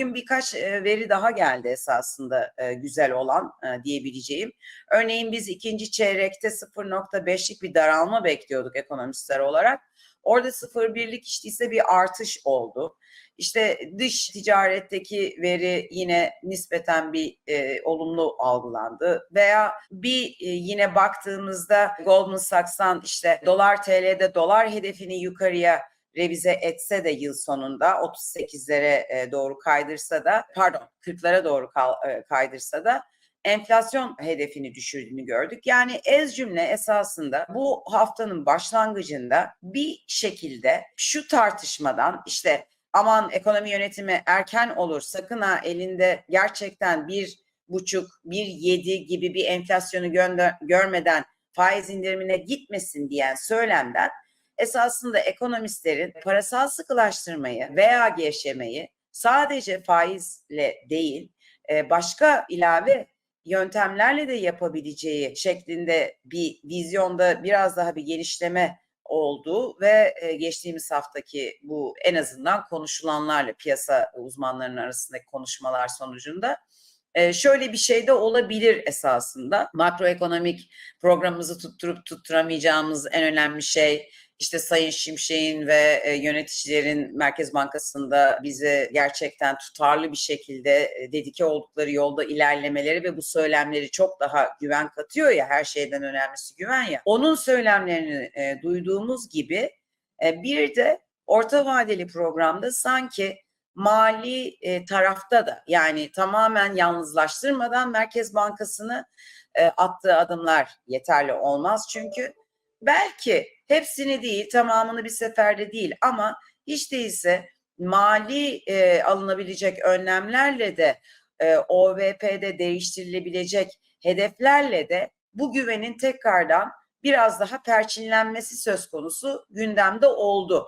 bugün birkaç e, veri daha geldi esasında e, güzel olan e, diyebileceğim. Örneğin biz ikinci çeyrekte 0.5'lik bir daralma bekliyorduk ekonomistler olarak. Orada 0.1'lik işte ise bir artış oldu. İşte dış ticaretteki veri yine nispeten bir e, olumlu algılandı veya bir e, yine baktığımızda Goldman Sachs'tan işte dolar TL'de dolar hedefini yukarıya revize etse de yıl sonunda 38'lere e, doğru kaydırsa da pardon 40'lara doğru e, kaydırsa da enflasyon hedefini düşürdüğünü gördük. Yani ez cümle esasında bu haftanın başlangıcında bir şekilde şu tartışmadan işte aman ekonomi yönetimi erken olur sakın ha elinde gerçekten bir buçuk, bir yedi gibi bir enflasyonu görmeden faiz indirimine gitmesin diyen söylemden esasında ekonomistlerin parasal sıkılaştırmayı veya gevşemeyi sadece faizle değil e, başka ilave yöntemlerle de yapabileceği şeklinde bir vizyonda biraz daha bir genişleme oldu ve e, geçtiğimiz haftaki bu en azından konuşulanlarla piyasa uzmanlarının arasındaki konuşmalar sonucunda e, şöyle bir şey de olabilir esasında. Makroekonomik programımızı tutturup tutturamayacağımız en önemli şey işte Sayın Şimşek'in ve e, yöneticilerin Merkez Bankası'nda bize gerçekten tutarlı bir şekilde e, dedike oldukları yolda ilerlemeleri ve bu söylemleri çok daha güven katıyor ya her şeyden önemlisi güven ya. Onun söylemlerini e, duyduğumuz gibi e, bir de orta vadeli programda sanki mali tarafta da yani tamamen yalnızlaştırmadan Merkez Bankası'nı attığı adımlar yeterli olmaz çünkü belki hepsini değil tamamını bir seferde değil ama hiç değilse mali e, alınabilecek önlemlerle de e, OVP'de değiştirilebilecek hedeflerle de bu güvenin tekrardan biraz daha perçinlenmesi söz konusu gündemde oldu.